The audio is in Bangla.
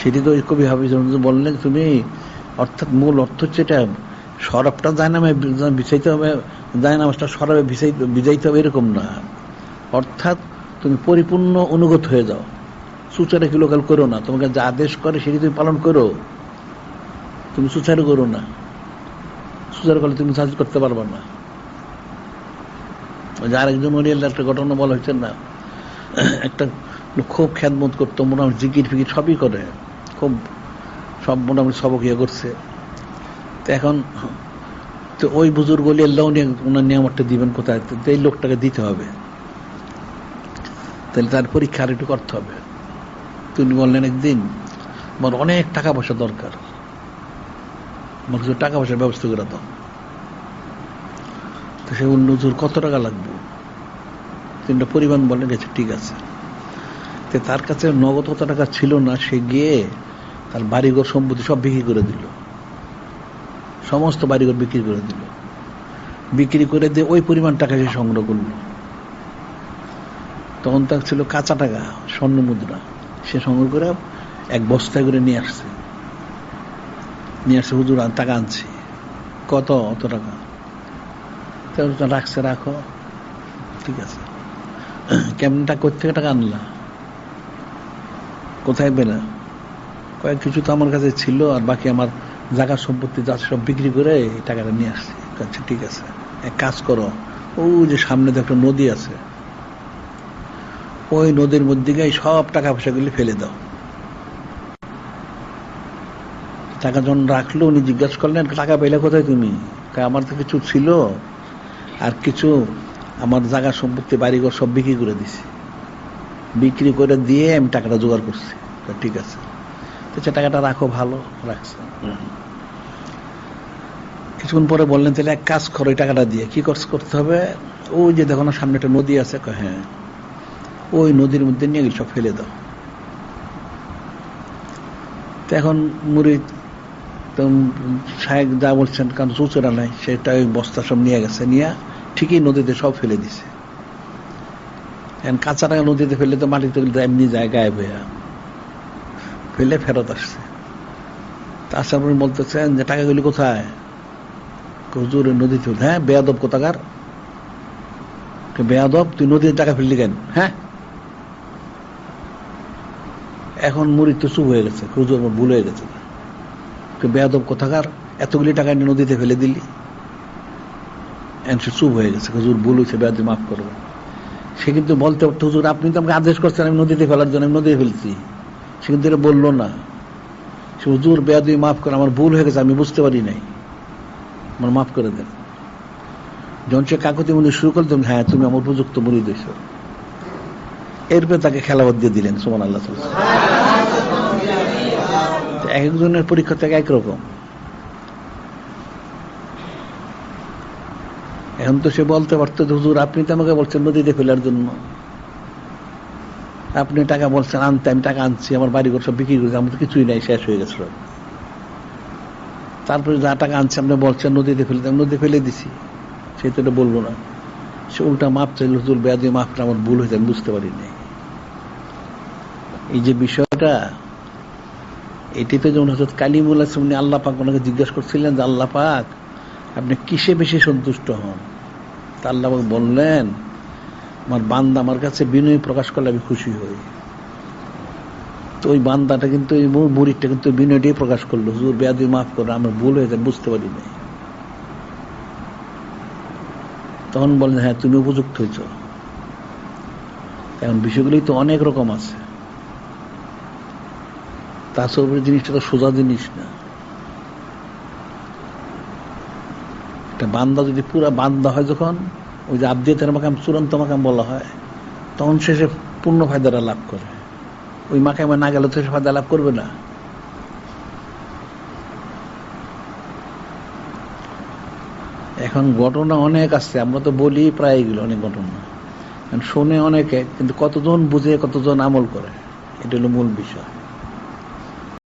সেটি তো কবি হাফিজ বললেন, তুমি অর্থাৎ মূল অর্থ হচ্ছে এটা, সরবটা যায় নামে বিছাইতে হবে যায় নামাজটা সরবে বিজাইতে হবে এরকম না। অর্থাৎ তুমি পরিপূর্ণ অনুগত হয়ে যাও। সুচারে কিলোকাল করো না, তোমাকে যা আদেশ করে সেটি তুমি পালন করো। তুমি সুচারু করো না। সুচারু করলে তুমি সাহায্য করতে পারবে না। ওই যে আরেকজন অরিয়াল একটা ঘটনা বলা হয়েছে না, একটা খুব খ্যাতমত করতো মনে মোটামুটি জিকির ফিকির সবই করে। খুব সব মোটামুটি সবক ইয়ে করছে। তো এখন, তো ওই বুজুর্গ বলি আল্লাহ উনি ওনার নিয়ামতটা দিবেন কোথায়? তো এই লোকটাকে দিতে হবে। তাহলে তার পরীক্ষা আর একটু করতে হবে। তিনি বললেন, একদিন আমার অনেক টাকা পয়সা দরকার। আমার কিছু টাকা পয়সার ব্যবস্থা করে দাও। তো সে বলল, হুজুর, কত টাকা লাগবে? তিনটা পরিমাণ বলে গেছে, ঠিক আছে। তো তার কাছে নগদ কত টাকা ছিল না, সে গিয়ে তার বাড়িঘর সম্পত্তি সব বিক্রি করে দিল। সমস্ত বাড়িঘর বিক্রি করে দিল। বিক্রি করে দিয়ে ওই পরিমাণ টাকা সে সংগ্রহ করল। তখন তার ছিল কাঁচা টাকা, স্বর্ণ মুদ্রা। সে সংগ্রহ করে এক বস্তায় করে নিয়ে আসছে। নিয়ে আসছে, হুজুর টাকা আনছি। কত? অত টাকা? রাখছে, রাখো। ঠিক আছে। কেমন টাকা কোথেকে টাকা আনলা? কোথায় পেলে? কয়েক কিছু তো আমার কাছে ছিল আর বাকি আমার জায়গা সম্পত্তি যা সব বিক্রি করে এই টাকাটা নিয়ে আসছি। আচ্ছা ঠিক আছে। এক কাজ করো ও যে সামনে তো একটা নদী আছে, ওই নদীর মধ্যে গিয়ে সব টাকা পয়সাগুলি ফেলে দাও। টাকা যখন রাখল, উনি জিজ্ঞাসা করলেন, টাকা পেলে কোথায় তুমি? আমার তো কিছু ছিল আর কিছু আমার জায়গা সম্পত্তি, বাড়িঘর সব বিক্রি করে দিছি। বিক্রি করে দিয়ে আমি টাকাটা জোগাড় করছি। ঠিক আছে। তো টাকাটা রাখো, ভালো, রাখছে। কিছুক্ষণ পরে বললেন, তাহলে এক কাজ করো টাকাটা দিয়ে। কি কাজ করতে হবে? ওই যে দেখো না, সামনে একটা নদী আছে হ্যাঁ। ওই নদীর মধ্যে নিয়ে সব ফেলে দাও। তো এখন মুড়ি, তো সাহেব যা বলছেন, কারণ চুচেরা নাই সেটা ওই বস্তা সব নিয়ে গেছে, নিয়ে ঠিকই নদীতে সব ফেলে দিছে। এখন কাঁচা টাকা নদীতে ফেলে তো মাটিতে এমনি যায়, গায়েব হয়ে ফেলে ফেরত আসছে। আসার পরে বলতেছেন যে টাকাগুলি কোথায়? হুজুর নদীতে হ্যাঁ বেয়াদব কোথাকার? বেয়াদব? তুই নদীতে টাকা ফেললি কেন? হ্যাঁ? এখন মুড়ি তো চুপ হয়ে গেছে, হুজুর ভুল হয়ে গেছে। বেয়াদব কোথাকার? এতগুলি টাকা নিয়ে নদীতে ফেলে দিলি। সে চুপ হয়ে গেছে, হুজুর ভুল হয়েছে বেয়াদি মাফ করব সে কিন্তু বলতে পারতো হুজুর আপনি তো আমাকে আদেশ করছেন আমি নদীতে ফেলার জন্য, আমি নদীতে ফেলছি। সে কিন্তু এটা বলল না, সে হুজুর বেয়াদি মাফ করে, আমার ভুল হয়ে গেছে, আমি বুঝতে পারি নাই। আমার মাফ করে দেন। যখন সে কাকতি মনে শুরু তুমি হ্যাঁ তুমি আমার উপযুক্ত মরি দিয়েছ। এরপরে তাকে খেলাবাদ দিয়ে দিলেন সোমান আল্লাহ এক একজনের পরীক্ষা থেকে একরকম। এখন তো সে বলতে পারতো হুজুর, আপনি তো আমাকে বলছেন নদীতে ফেলার জন্য। আপনি টাকা বলছেন, আনতে, আমি টাকা আনছি, আমার বাড়ি ঘর সব বিক্রি করেছি, আমার তো কিছুই নাই, শেষ হয়ে গেছিল তারপরে যা টাকা আনছি, আপনি বলছেন, নদীতে ফেলে আমি নদীতে ফেলে দিছি। সে তো এটা বলল না। সে উল্টা মাপ চাইল, হুজুর বেয়াদি মাপটা আমার ভুল হয়েছে, আমি বুঝতে পারি নাই এই যে বিষয়টা, এটিতে যেমন হজরত কালিমুল আসলাম উনি আল্লাহ পাক ওনাকে জিজ্ঞাসা করছিলেন যে, আল্লাহ পাক, আপনি কিসে বেশি সন্তুষ্ট হন? তা আল্লাহ পাক বললেন আমার বান্দা আমার কাছে বিনয় প্রকাশ করলে আমি খুশি হই। তো ওই বান্দাটা কিন্তু, ওই মু- মুরিদটা কিন্তু বিনয়টাই প্রকাশ করল। হুজুর বেয়াদি মাফ করো, আমার ভুল হয়েছে, আমি বুঝতে পারি নাই। তখন বললেন হ্যাঁ তুমি উপযুক্ত হয়েছ। এখন বিষয়গুলি তো অনেক রকম আছে। তাসবের জিনিসটা তো সোজা জিনিস না। একটা বান্দা যদি পুরা বান্দা হয় যখন ওই যে আবদিয়াতের মাকাম, চূড়ান্ত মাকাম বলা হয়, তখন শেষে পূর্ণ ফায়দাটা লাভ করে। ওই মাকামে না গেলে তো সে ফায়দা লাভ করবে না। এখন ঘটনা অনেক আছে, আমরা তো বলি প্রায় এগুলো অনেক ঘটনা। শোনে অনেকে, কিন্তু কতজন বুঝে, কতজন আমল করে, এটা হলো মূল বিষয়।